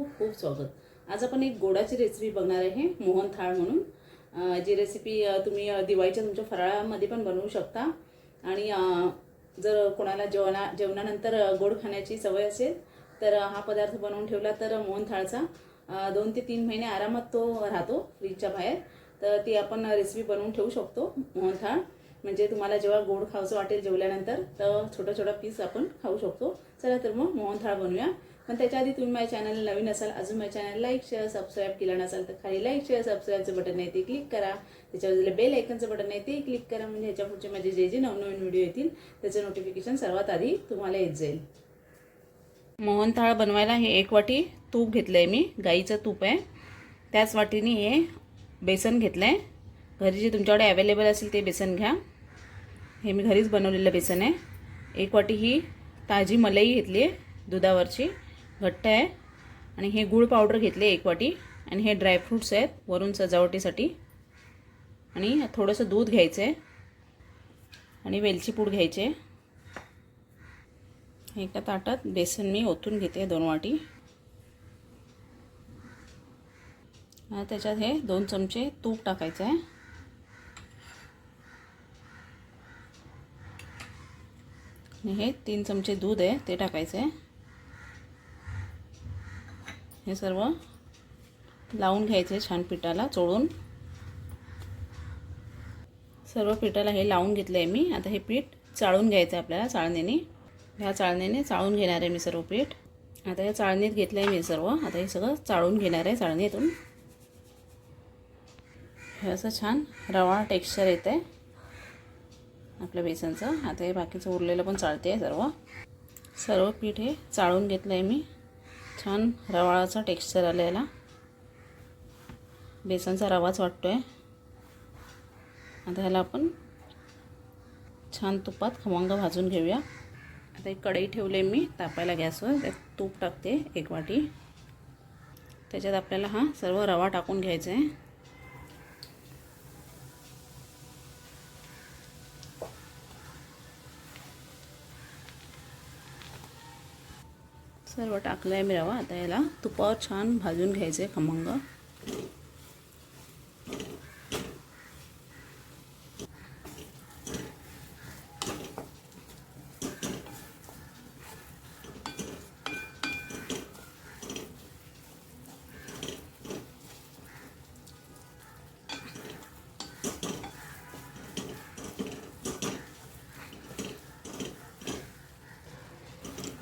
खूप खूप स्वागत. आज आपण एक गोडाची रेसिपी बघणार आहे मोहन थाळ म्हणून. जी रेसिपी तुम्ही दिवाळीच्या तुमच्या फराळामध्ये पण बनवू शकता. आणि जर कोणाला जेवणा जेवणानंतर गोड खाण्याची सवय असेल तर हा पदार्थ बनवून ठेवला तर मोहन थाळचा. दोन ते तीन महिने आरामात तो राहतो फ्रीजच्या बाहेर. तर ती आपण रेसिपी बनवून ठेवू शकतो मोहन थाळ. म्हणजे तुम्हाला जेव्हा गोड खाऊचं वाटेल जेवल्यानंतर तर छोटा छोटा पीस आपण खाऊ शकतो. चला तर मग मोहनथाळ बनवूया. पण त्याच्या आधी तुम्ही माझ्या चॅनलला नवीन असाल अजून माझ्या चॅनल लाईक शेअर सबस्क्राईब केला नसाल तर खाली लाईक शेअर सबस्क्राईबचं बटन आहे ते क्लिक करा. त्याच्यावर बेल ऐकनचं बटन आहे ते क्लिक करा. म्हणजे ह्याच्या पुढचे माझे जे जे नवनवीन व्हिडिओ येतील त्याचं नोटिफिकेशन सर्वात आधी तुम्हाला येत जाईल. मोहनथाळ बनवायला हे एक वाटी तूप घेतलं आहे मी. गाईचं तूप आहे. त्याच वाटीने हे बेसन घेतलं आहे घरी जे तुमच्याकडे अवेलेबल असेल ते बेसन घ्या. हे मी घरीच बनवलेलं बेसन आहे. एक वाटी ही ताजी मलाई घेतली आहे दुधावरची. घट्ट आहे. आणि हे गूळ पावडर घेतले एक वाटी. आणि हे ड्रायफ्रूट्स आहेत वरून सजावटीसाठी. आणि थोडंसं दूध घ्यायचं आहे. आणि वेलची पूड घ्यायची एका ताटात बेसन मी ओतून घेते दोन वाटी. त्याच्यात हे दोन चमचे तूप टाकायचं आहे. आणि हे तीन चमचे दूध आहे ते टाकायचं आहे. हे सर्व लावून घ्यायचे छान पिठाला चोळून. सर्व पिठाला हे लावून घेतलं आहे मी. आता हे पीठ चाळून घ्यायचं आहे आपल्याला चाळणीने. ह्या चाळणीने चाळून घेणार आहे मी सर्व पीठ. आता या चाळणीत घेतलं आहे मी सर्व. आता हे सगळं चाळून घेणार आहे चाळणीतून. हे असं छान रवा टेक्स्चर येतं आहे आपल्या बेसनचं. आता हे बाकीचं उरलेलं पण चालते आहे सर्व. सर्व पीठ हे चाळून घेतलं आहे मी. छान रवाळाचा टेक्स्चर आलेला बेसनचा रवाच वाटतो आहे आता ह्याला आपण छान तुपात खमंग भाजून घेऊया. आता एक कढई ठेवले मी तापायला गॅसवर त्यात तूप टाकते एक वाटी. त्याच्यात आपल्याला हा सर्व रवा टाकून घ्यायचा आहे सर्व टाकलं आहे मी रवा. आता याला तुपावर छान भाजून घ्यायचं आहे खमंग.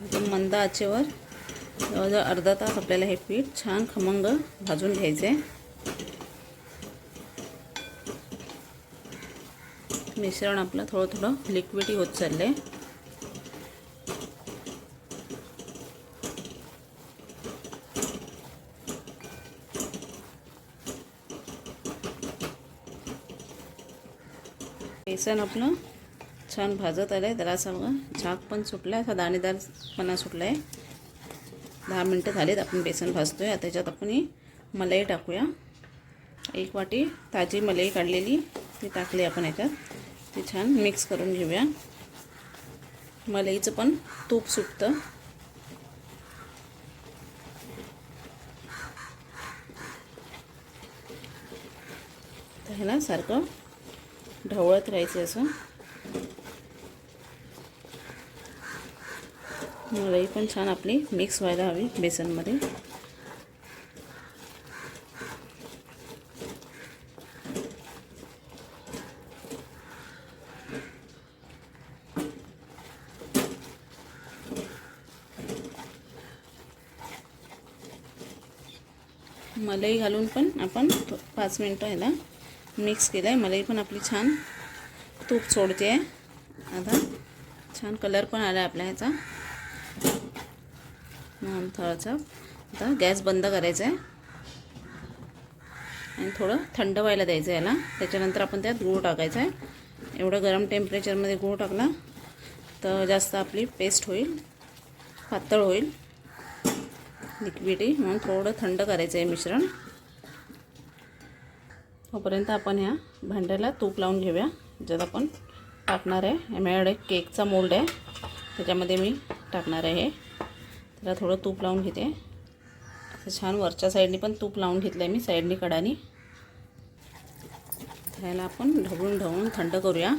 मंदा मंद आचेवर जवळजवळ अर्धा तास आपल्याला हे पीठ छान खमंग भाजून घ्यायचे. आहे मिश्रण आपलं थोडं थोडं लिक्विडी होत चाललं आहे बेसन आपलं छान भाजत आलं आहे त्याला असं बघा झाक पण सुटला आहे असा दाणेदारपणा सुटला आहे दहा मिनटं झालेत आपण बेसन भाजतो आहे त्याच्यात आपण ही मलाई टाकूया. एक वाटी ताजी मलाई काढलेली ती टाकली आपण याच्यात. ती छान मिक्स करून घेऊया. मलईचं पण तूप सुटतं. तर ह्याला सारखं ढवळत राहायचं असं. मलाई पण छान आपली मिक्स व्हायला हवी बेसनमध्ये. मलाई घालून पण आपण पाच मिनटं ह्याला मिक्स केलं आहे मलई पण आपली छान तूप सोडते आहे आता छान कलर पण आला आहे आपल्या ह्याचा. थळाचा आता गॅस बंद करायचा आहे. आणि थोडं थंड व्हायला द्यायचं याला. त्याच्यानंतर आपण त्यात गूळ टाकायचा आहे. एवढं गरम टेम्परेचरमध्ये गूळ टाकला तर जास्त आपली पेस्ट होईल पातळ होईल. लिक्विडी म्हणून थोडं थंड करायचं आहे मिश्रण. तोपर्यंत आपण ह्या भांड्याला तूप लावून घेऊया. ज्यात आपण टाकणार आहे. माझ्याकडे केकचा मोल्ड आहे. त्याच्यामध्ये मी टाकणार आहे हे. त्याला थोडं तूप लावून घेते. असं छान वरच्या साईडनी पण तूप लावून घेतलं आहे मी साईडनी कडानी. तर आपण ढवळून ढवळून थंड करूया.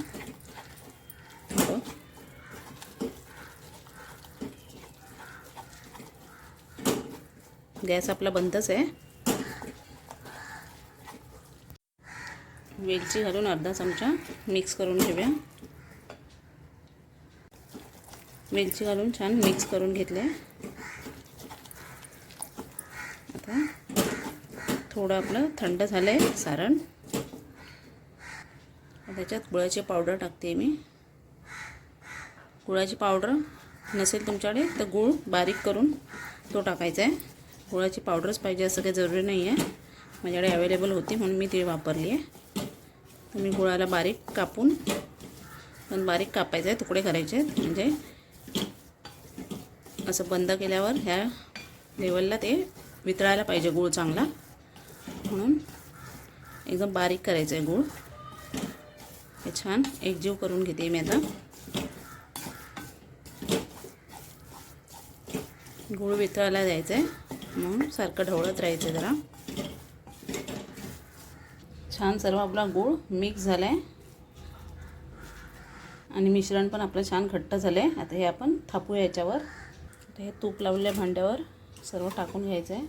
गॅस आपला बंदच आहे. वेलची घालून अर्धा चमचा मिक्स करून घेऊया. वेलची घालून छान मिक्स करून घेतले आता थोडं आपलं थंड झालं आहे सारण त्याच्यात गुळाची पावडर टाकते मी. गुळाची पावडर नसेल तुमच्याकडे तर गूळ बारीक करून तो टाकायचा आहे. गुळाची पावडरच पाहिजे असं काही जरुरी नाही आहे. माझ्याकडे अवेलेबल होती म्हणून मी ती वापरली आहे. तुम्ही गुळाला बारीक कापून पण बारीक कापायचं आहे तुकडे करायचे आहेत. म्हणजे असं बंद केल्यावर ह्या लेवलला ते वितळायला पाहिजे गूळ चांगला. म्हणून एकदम बारीक करायचं आहे गूळ. हे छान एकजीव करून घेते मी आता. गूळ वितळायला द्यायचं आहे म्हणून सारखं ढवळत राहायचं जरा. छान सर्व आपला गूळ मिक्स झाला आहे आणि मिश्रण पण आपलं छान घट्ट झालं आहे आता हे आपण थापूया याच्यावर. आता हे तूप लावलेल्या भांड्यावर. सर्व टाकून घ्यायचं आहे.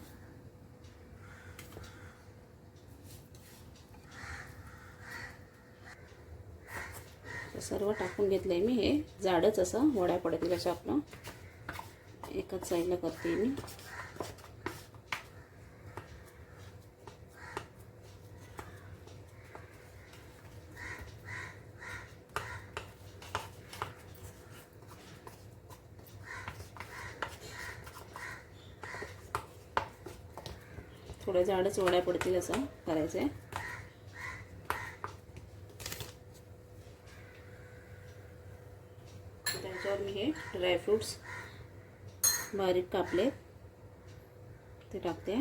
सर्व टाकून घेतलं आहे मी हे. जाडच असं वड्या पडतील असं आपलं. एकाच साईडला करते मी. थोड्या जाडच वड्या पडतील असं करायचं आहे त्याच्यावर मी हे ड्रायफ्रूट्स बारीक कापले. ते टाकते.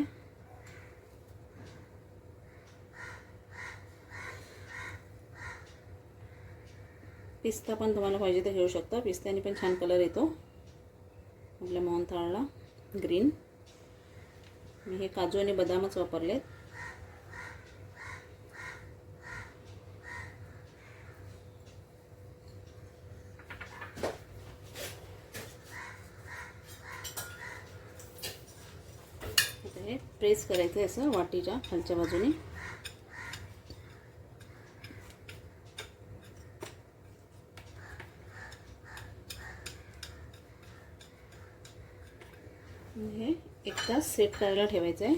पिस्ता पण तुम्हाला पाहिजे तर घेऊ शकता. पिस्त्याने पण छान कलर येतो. आपल्या मोहन थाळला ग्रीन मी हे काजू आणि बदामच वापरलेत. हे प्रेस करायचं आहे असं वाटीच्या खालच्या बाजूने. हे एक तास सेट करायला ठेवायचं आहे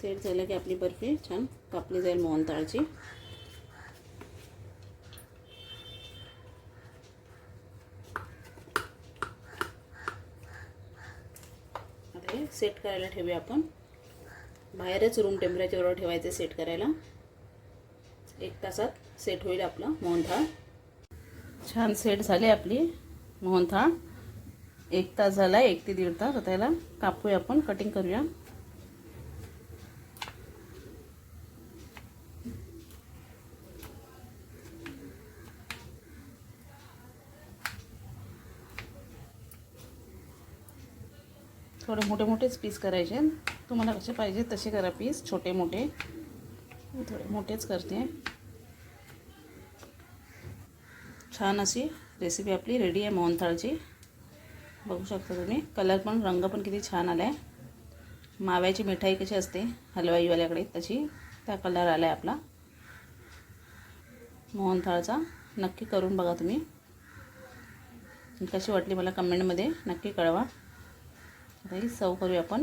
सेट झालं की आपली बर्फी छान कापली जाईल मोहनताळची आता हे सेट करायला ठेवूया आपण. बाहेरच रूम टेम्परेचरवर ठेवायचं सेट करायला. एक तासात सेट होईल आपला मोहनथाळ. छान सेट झाले आपली मोहनथाळ. एक तास झाला एक ते दीड तास. आता याला कापूया आपण कटिंग करूया. थोडे मोठे मोठेच पीस करायचे तुम्हाला कसे पाहिजे तसे करा पीस छोटे मोठे. थोडे मोठेच करते. छान अशी रेसिपी आपली रेडी आहे मोहनथाळची. बघू शकता तुम्ही. कलर पण रंग पण किती छान आला आहे माव्याची मिठाई कशी असते हलवाईवाल्याकडे तशी त्या कलर आला आहे आपला. मोहनथाळचा. नक्की करून बघा तुम्ही. कशी वाटली मला कमेंटमध्ये नक्की कळवा. आता ही सर्व करूया आपण.